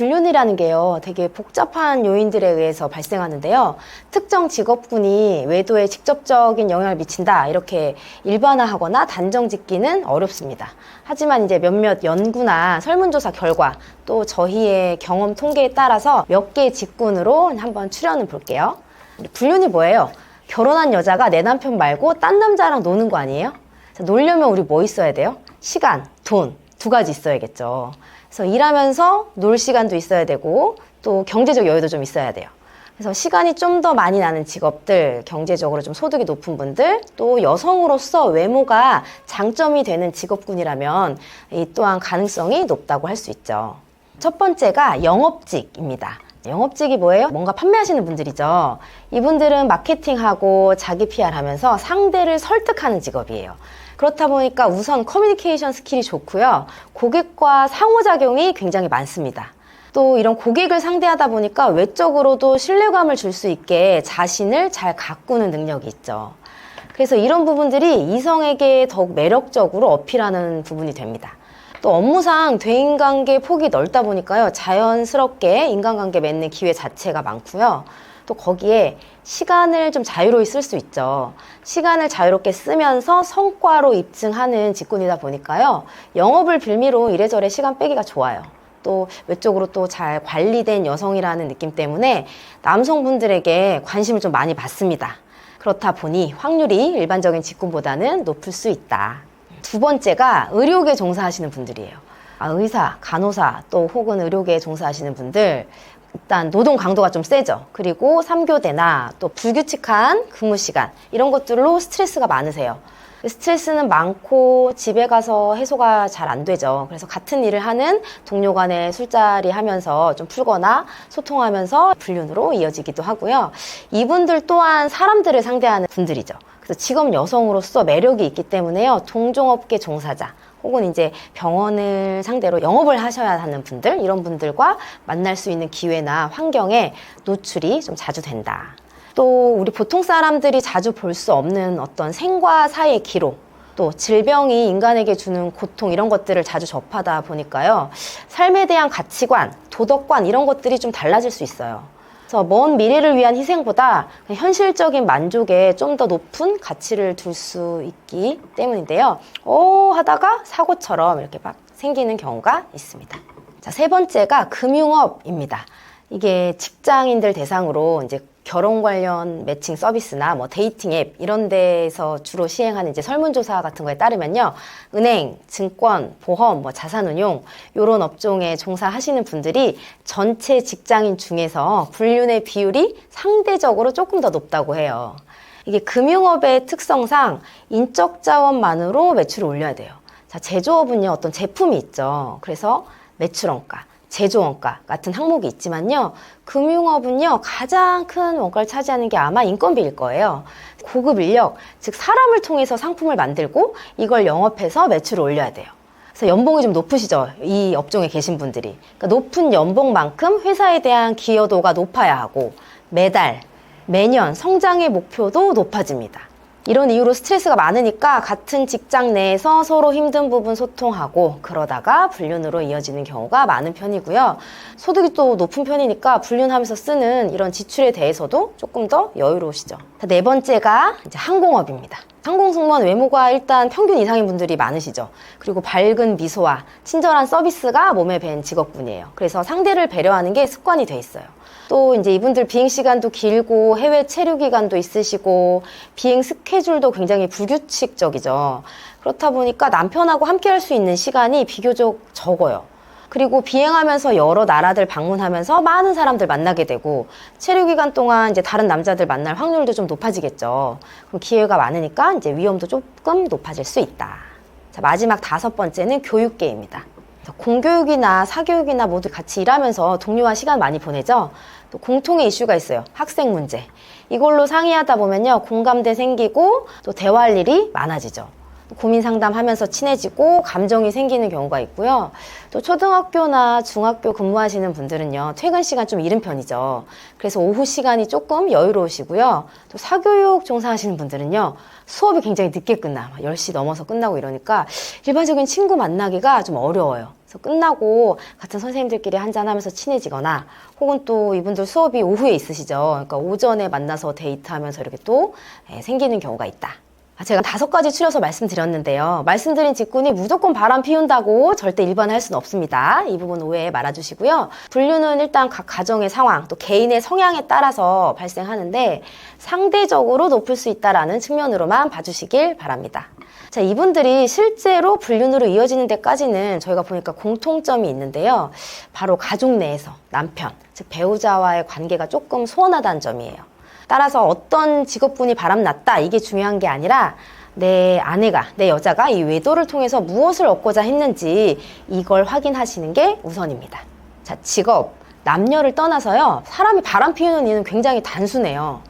불륜이라는 게요, 되게 복잡한 요인들에 의해서 발생하는데요. 특정 직업군이 외도에 직접적인 영향을 미친다, 이렇게 일반화하거나 단정 짓기는 어렵습니다. 하지만 이제 몇몇 연구나 설문조사 결과, 또 저희의 경험 통계에 따라서 몇 개의 직군으로 한번 추려는 볼게요. 불륜이 뭐예요? 결혼한 여자가 내 남편 말고 딴 남자랑 노는 거 아니에요? 자, 놀려면 우리 뭐 있어야 돼요? 시간, 돈, 두 가지 있어야겠죠. 그래서 일하면서 놀 시간도 있어야 되고 또 경제적 여유도 좀 있어야 돼요. 그래서 시간이 좀 더 많이 나는 직업들, 경제적으로 좀 소득이 높은 분들, 또 여성으로서 외모가 장점이 되는 직업군이라면 이 또한 가능성이 높다고 할 수 있죠. 첫 번째가 영업직입니다. 영업직이 뭐예요? 뭔가 판매하시는 분들이죠. 이분들은 마케팅하고 자기 PR 하면서 상대를 설득하는 직업이에요. 그렇다 보니까 우선 커뮤니케이션 스킬이 좋고요. 고객과 상호작용이 굉장히 많습니다. 또 이런 고객을 상대하다 보니까 외적으로도 신뢰감을 줄 수 있게 자신을 잘 가꾸는 능력이 있죠. 그래서 이런 부분들이 이성에게 더욱 매력적으로 어필하는 부분이 됩니다. 또 업무상 대인관계 폭이 넓다 보니까요. 자연스럽게 인간관계 맺는 기회 자체가 많고요. 또 거기에 시간을 좀 자유로이 쓸 수 있죠. 시간을 자유롭게 쓰면서 성과로 입증하는 직군이다 보니까요. 영업을 빌미로 이래저래 시간 빼기가 좋아요. 또 외적으로 또 잘 관리된 여성이라는 느낌 때문에 남성분들에게 관심을 좀 많이 받습니다. 그렇다 보니 확률이 일반적인 직군보다는 높을 수 있다. 두 번째가 의료계 종사하시는 분들이에요. 아, 의사, 간호사, 또 혹은 의료계에 종사하시는 분들, 일단 노동 강도가 좀 세죠. 그리고 삼교대나 또 불규칙한 근무 시간, 이런 것들로 스트레스가 많으세요. 스트레스는 많고 집에 가서 해소가 잘 안 되죠. 그래서 같은 일을 하는 동료 간에 술자리 하면서 좀 풀거나 소통하면서 불륜으로 이어지기도 하고요. 이분들 또한 사람들을 상대하는 분들이죠. 그래서 직업 여성으로서 매력이 있기 때문에요. 동종업계 종사자 혹은 이제 병원을 상대로 영업을 하셔야 하는 분들 이런 분들과 만날 수 있는 기회나 환경에 노출이 좀 자주 된다. 또 우리 보통 사람들이 자주 볼 수 없는 어떤 생과 사의 기록 또 질병이 인간에게 주는 고통 이런 것들을 자주 접하다 보니까요 삶에 대한 가치관 도덕관 이런 것들이 좀 달라질 수 있어요 그래서 먼 미래를 위한 희생보다 현실적인 만족에 좀 더 높은 가치를 둘 수 있기 때문인데요. 오 하다가 사고처럼 이렇게 막 생기는 경우가 있습니다. 자, 세 번째가 금융업입니다. 이게 직장인들 대상으로 이제 결혼 관련 매칭 서비스나 뭐 데이팅 앱 이런 데에서 주로 시행하는 이제 설문조사 같은 거에 따르면요. 은행, 증권, 보험, 뭐 자산운용 요런 업종에 종사하시는 분들이 전체 직장인 중에서 불륜의 비율이 상대적으로 조금 더 높다고 해요. 이게 금융업의 특성상 인적 자원만으로 매출을 올려야 돼요. 자, 제조업은요. 어떤 제품이 있죠. 그래서 매출 원가 제조 원가 같은 항목이 있지만요. 금융업은요, 가장 큰 원가를 차지하는 게 아마 인건비일 거예요. 고급 인력, 즉 사람을 통해서 상품을 만들고 이걸 영업해서 매출을 올려야 돼요. 그래서 연봉이 좀 높으시죠? 이 업종에 계신 분들이. 그러니까 높은 연봉만큼 회사에 대한 기여도가 높아야 하고 매달, 매년 성장의 목표도 높아집니다. 이런 이유로 스트레스가 많으니까 같은 직장 내에서 서로 힘든 부분 소통하고 그러다가 불륜으로 이어지는 경우가 많은 편이고요. 소득이 또 높은 편이니까 불륜하면서 쓰는 이런 지출에 대해서도 조금 더 여유로우시죠. 네 번째가 이제 항공업입니다. 항공 승무원 외모가 일단 평균 이상인 분들이 많으시죠. 그리고 밝은 미소와 친절한 서비스가 몸에 밴 직업군이에요. 그래서 상대를 배려하는 게 습관이 돼 있어요. 또 이제 이분들 비행 시간도 길고 해외 체류 기간도 있으시고 비행 스케줄도 굉장히 불규칙적이죠. 그렇다 보니까 남편하고 함께 할 수 있는 시간이 비교적 적어요. 그리고 비행하면서 여러 나라들 방문하면서 많은 사람들 만나게 되고 체류 기간 동안 이제 다른 남자들 만날 확률도 좀 높아지겠죠. 그럼 기회가 많으니까 이제 위험도 조금 높아질 수 있다. 자, 마지막 다섯 번째는 교육계입니다. 공교육이나 사교육이나 모두 같이 일하면서 동료와 시간 많이 보내죠. 또 공통의 이슈가 있어요. 학생 문제. 이걸로 상의하다 보면요. 공감대 생기고 또 대화할 일이 많아지죠. 고민 상담하면서 친해지고 감정이 생기는 경우가 있고요. 또 초등학교나 중학교 근무하시는 분들은요. 퇴근 시간 좀 이른 편이죠. 그래서 오후 시간이 조금 여유로우시고요. 또 사교육 종사하시는 분들은요. 수업이 굉장히 늦게 끝나. 10시 넘어서 끝나고 이러니까 일반적인 친구 만나기가 좀 어려워요. 그래서 끝나고 같은 선생님들끼리 한잔하면서 친해지거나 혹은 또 이분들 수업이 오후에 있으시죠. 그러니까 오전에 만나서 데이트하면서 이렇게 또 예, 생기는 경우가 있다. 아, 제가 다섯 가지 추려서 말씀드렸는데요. 말씀드린 직군이 무조건 바람 피운다고 절대 일반화할 수는 없습니다. 이 부분 오해 말아주시고요. 분류는 일단 각 가정의 상황, 또 개인의 성향에 따라서 발생하는데 상대적으로 높을 수 있다라는 측면으로만 봐주시길 바랍니다. 자, 이분들이 실제로 불륜으로 이어지는 데까지는 저희가 보니까 공통점이 있는데요. 바로 가족 내에서 남편, 즉 배우자와의 관계가 조금 소원하다는 점이에요. 따라서 어떤 직업군이 바람났다 이게 중요한 게 아니라 내 아내가 내 여자가 이 외도를 통해서 무엇을 얻고자 했는지 이걸 확인하시는 게 우선입니다. 자 직업 남녀를 떠나서요 사람이 바람 피우는 이유는 굉장히 단순해요.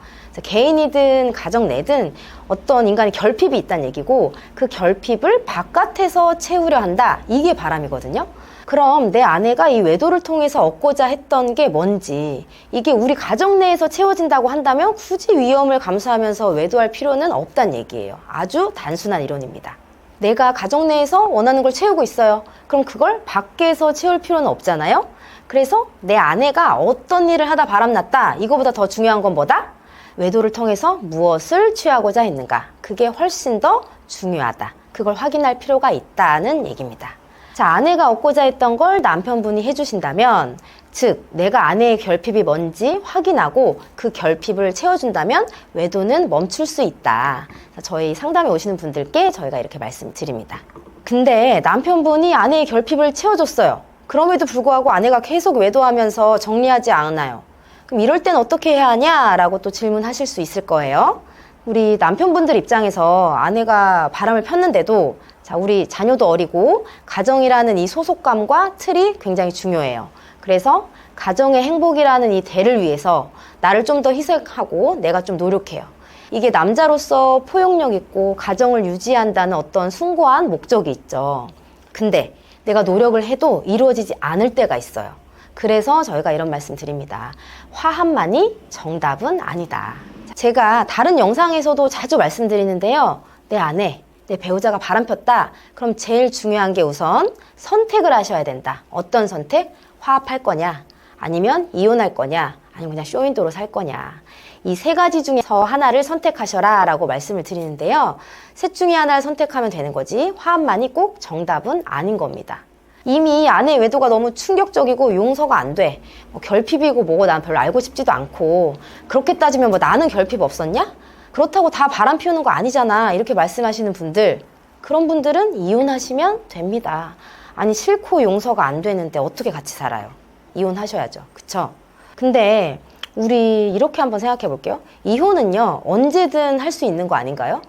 개인이든 가정 내든 어떤 인간의 결핍이 있다는 얘기고 그 결핍을 바깥에서 채우려 한다 이게 바람이거든요. 그럼 내 아내가 이 외도를 통해서 얻고자 했던 게 뭔지 이게 우리 가정 내에서 채워진다고 한다면 굳이 위험을 감수하면서 외도할 필요는 없다는 얘기예요. 아주 단순한 이론입니다. 내가 가정 내에서 원하는 걸 채우고 있어요. 그럼 그걸 밖에서 채울 필요는 없잖아요. 그래서 내 아내가 어떤 일을 하다 바람났다. 이거보다 더 중요한 건 뭐다? 외도를 통해서 무엇을 취하고자 했는가. 그게 훨씬 더 중요하다. 그걸 확인할 필요가 있다는 얘기입니다. 자, 아내가 얻고자 했던 걸 남편분이 해주신다면, 즉, 내가 아내의 결핍이 뭔지 확인하고 그 결핍을 채워준다면 외도는 멈출 수 있다. 자, 저희 상담에 오시는 분들께 저희가 이렇게 말씀드립니다. 근데 남편분이 아내의 결핍을 채워줬어요. 그럼에도 불구하고 아내가 계속 외도하면서 정리하지 않아요. 그럼 이럴 땐 어떻게 해야 하냐라고 또 질문하실 수 있을 거예요. 우리 남편분들 입장에서 아내가 바람을 폈는데도 자, 우리 자녀도 어리고 가정이라는 이 소속감과 틀이 굉장히 중요해요. 그래서 가정의 행복이라는 이 대를 위해서 나를 좀 더 희생하고 내가 좀 노력해요. 이게 남자로서 포용력 있고 가정을 유지한다는 어떤 숭고한 목적이 있죠. 근데 내가 노력을 해도 이루어지지 않을 때가 있어요. 그래서 저희가 이런 말씀 드립니다. 화합만이 정답은 아니다. 제가 다른 영상에서도 자주 말씀드리는데요. 내 아내, 내 배우자가 바람 폈다. 그럼 제일 중요한 게 우선 선택을 하셔야 된다. 어떤 선택? 화합할 거냐? 아니면 이혼할 거냐? 아니면 그냥 쇼윈도로 살 거냐? 이 세 가지 중에서 하나를 선택하셔라 라고 말씀을 드리는데요. 셋 중에 하나를 선택하면 되는 거지 화합만이 꼭 정답은 아닌 겁니다. 이미 아내 외도가 너무 충격적이고 용서가 안 돼. 뭐 결핍이고 뭐고 난 별로 알고 싶지도 않고 그렇게 따지면 뭐 나는 결핍 없었냐? 그렇다고 다 바람 피우는 거 아니잖아. 이렇게 말씀하시는 분들 그런 분들은 이혼하시면 됩니다. 아니 싫고 용서가 안 되는데 어떻게 같이 살아요? 이혼하셔야죠. 그쵸? 근데 우리 이렇게 한번 생각해 볼게요. 이혼은요, 언제든 할 수 있는 거 아닌가요?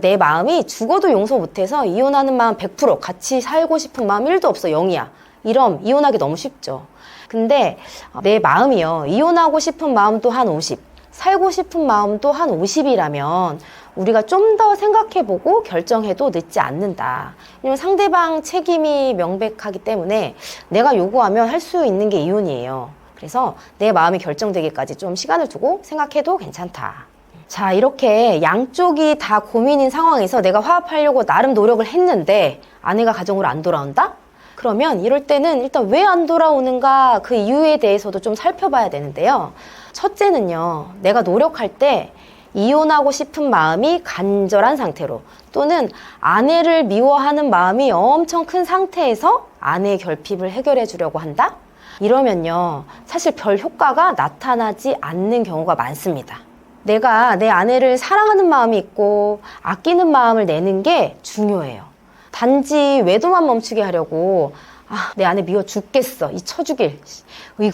내 마음이 죽어도 용서 못해서 이혼하는 마음 100% 같이 살고 싶은 마음 1도 없어, 0이야. 이럼 이혼하기 너무 쉽죠. 근데 내 마음이요, 이혼하고 싶은 마음도 한 50, 살고 싶은 마음도 한 50이라면 우리가 좀 더 생각해보고 결정해도 늦지 않는다. 왜냐면 상대방 책임이 명백하기 때문에 내가 요구하면 할 수 있는 게 이혼이에요. 그래서 내 마음이 결정되기까지 좀 시간을 두고 생각해도 괜찮다. 자, 이렇게 양쪽이 다 고민인 상황에서 내가 화합하려고 나름 노력을 했는데 아내가 가정으로 안 돌아온다? 그러면 이럴 때는 일단 왜 안 돌아오는가 그 이유에 대해서도 좀 살펴봐야 되는데요. 첫째는요, 내가 노력할 때 이혼하고 싶은 마음이 간절한 상태로 또는 아내를 미워하는 마음이 엄청 큰 상태에서 아내의 결핍을 해결해 주려고 한다? 이러면요, 사실 별 효과가 나타나지 않는 경우가 많습니다. 내가 내 아내를 사랑하는 마음이 있고 아끼는 마음을 내는 게 중요해요. 단지 외도만 멈추게 하려고 아, 내 아내 미워 죽겠어. 이 쳐죽일.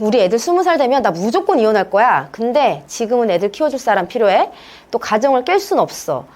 우리 애들 스무 살 되면 나 무조건 이혼할 거야. 근데 지금은 애들 키워줄 사람 필요해. 또 가정을 깰 순 없어.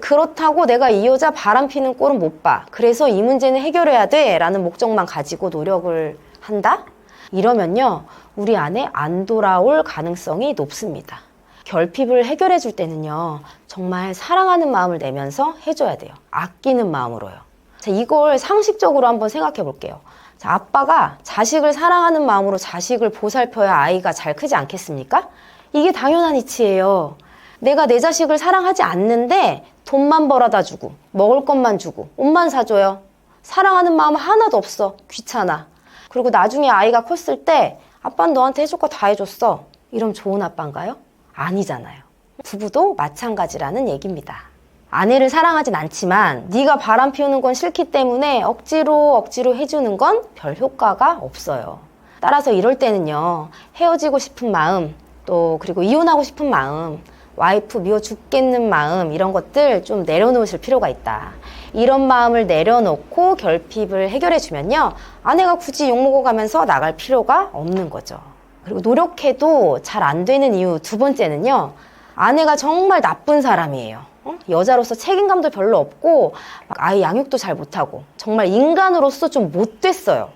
그렇다고 내가 이 여자 바람 피는 꼴은 못 봐. 그래서 이 문제는 해결해야 돼. 라는 목적만 가지고 노력을 한다? 이러면요, 우리 안에 안 돌아올 가능성이 높습니다. 결핍을 해결해 줄 때는요, 정말 사랑하는 마음을 내면서 해줘야 돼요. 아끼는 마음으로요. 자, 이걸 상식적으로 한번 생각해 볼게요. 자, 아빠가 자식을 사랑하는 마음으로 자식을 보살펴야 아이가 잘 크지 않겠습니까? 이게 당연한 이치예요. 내가 내 자식을 사랑하지 않는데 돈만 벌어다 주고, 먹을 것만 주고, 옷만 사줘요. 사랑하는 마음 하나도 없어. 귀찮아. 그리고 나중에 아이가 컸을 때 아빠는 너한테 해줄 거 다 해줬어. 이럼 좋은 아빠인가요? 아니잖아요. 부부도 마찬가지라는 얘기입니다. 아내를 사랑하진 않지만 네가 바람 피우는 건 싫기 때문에 억지로 억지로 해주는 건 별 효과가 없어요. 따라서 이럴 때는요 헤어지고 싶은 마음 또 그리고 이혼하고 싶은 마음 와이프 미워 죽겠는 마음 이런 것들 좀 내려놓으실 필요가 있다. 이런 마음을 내려놓고 결핍을 해결해 주면요 아내가 굳이 욕먹어 가면서 나갈 필요가 없는 거죠. 그리고 노력해도 잘 안 되는 이유 두 번째는요 아내가 정말 나쁜 사람이에요. 어? 여자로서 책임감도 별로 없고 막 아이 양육도 잘 못하고 정말 인간으로서 좀 못됐어요.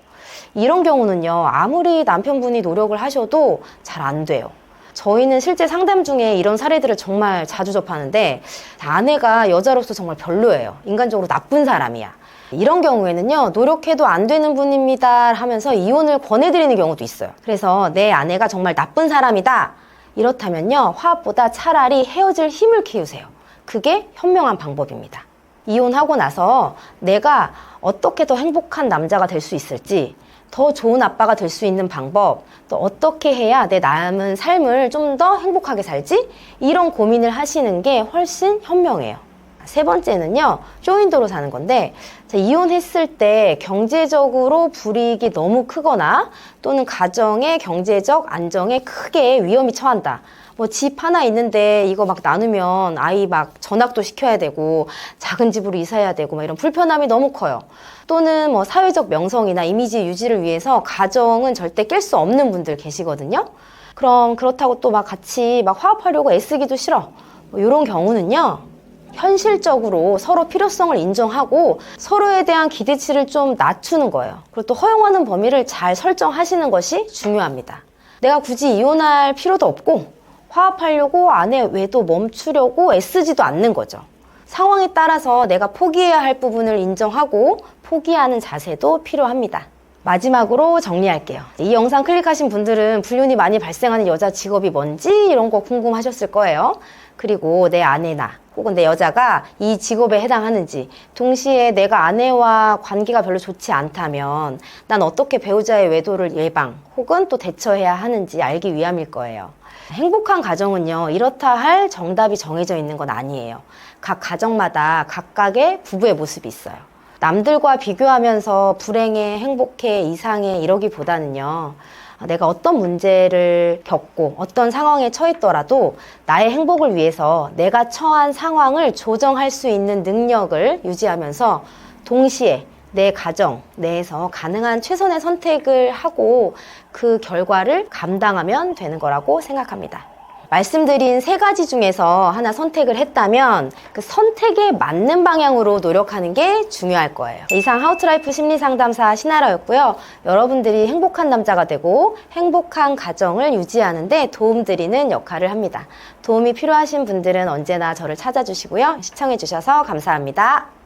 이런 경우는요 아무리 남편분이 노력을 하셔도 잘 안 돼요. 저희는 실제 상담 중에 이런 사례들을 정말 자주 접하는데 아내가 여자로서 정말 별로예요. 인간적으로 나쁜 사람이야. 이런 경우에는요, 노력해도 안 되는 분입니다 하면서 이혼을 권해드리는 경우도 있어요. 그래서 내 아내가 정말 나쁜 사람이다. 이렇다면요, 화합보다 차라리 헤어질 힘을 키우세요. 그게 현명한 방법입니다. 이혼하고 나서 내가 어떻게 더 행복한 남자가 될 수 있을지, 더 좋은 아빠가 될 수 있는 방법, 또 어떻게 해야 내 남은 삶을 좀 더 행복하게 살지? 이런 고민을 하시는 게 훨씬 현명해요. 세 번째는요, 쇼윈도로 사는 건데, 자, 이혼했을 때 경제적으로 불이익이 너무 크거나 또는 가정의 경제적 안정에 크게 위험이 처한다. 뭐 집 하나 있는데 이거 막 나누면 아이 막 전학도 시켜야 되고 작은 집으로 이사해야 되고 막 이런 불편함이 너무 커요. 또는 뭐 사회적 명성이나 이미지 유지를 위해서 가정은 절대 깰 수 없는 분들 계시거든요. 그럼 그렇다고 또 막 같이 막 화합하려고 애쓰기도 싫어. 뭐 이런 경우는요. 현실적으로 서로 필요성을 인정하고 서로에 대한 기대치를 좀 낮추는 거예요. 그리고 또 허용하는 범위를 잘 설정하시는 것이 중요합니다. 내가 굳이 이혼할 필요도 없고 화합하려고 아내 외도 멈추려고 애쓰지도 않는 거죠. 상황에 따라서 내가 포기해야 할 부분을 인정하고 포기하는 자세도 필요합니다. 마지막으로 정리할게요. 이 영상 클릭하신 분들은 불륜이 많이 발생하는 여자 직업이 뭔지 이런 거 궁금하셨을 거예요. 그리고 내 아내나 혹은 내 여자가 이 직업에 해당하는지 동시에 내가 아내와 관계가 별로 좋지 않다면 난 어떻게 배우자의 외도를 예방 혹은 또 대처해야 하는지 알기 위함일 거예요. 행복한 가정은요, 이렇다 할 정답이 정해져 있는 건 아니에요. 각 가정마다 각각의 부부의 모습이 있어요. 남들과 비교하면서 불행해, 행복해, 이상해 이러기보다는요. 내가 어떤 문제를 겪고 어떤 상황에 처했더라도 나의 행복을 위해서 내가 처한 상황을 조정할 수 있는 능력을 유지하면서 동시에 내 가정 내에서 가능한 최선의 선택을 하고 그 결과를 감당하면 되는 거라고 생각합니다. 말씀드린 세 가지 중에서 하나 선택을 했다면 그 선택에 맞는 방향으로 노력하는 게 중요할 거예요. 이상 하우트라이프 심리상담사 신하라였고요. 여러분들이 행복한 남자가 되고 행복한 가정을 유지하는데 도움드리는 역할을 합니다. 도움이 필요하신 분들은 언제나 저를 찾아주시고요. 시청해주셔서 감사합니다.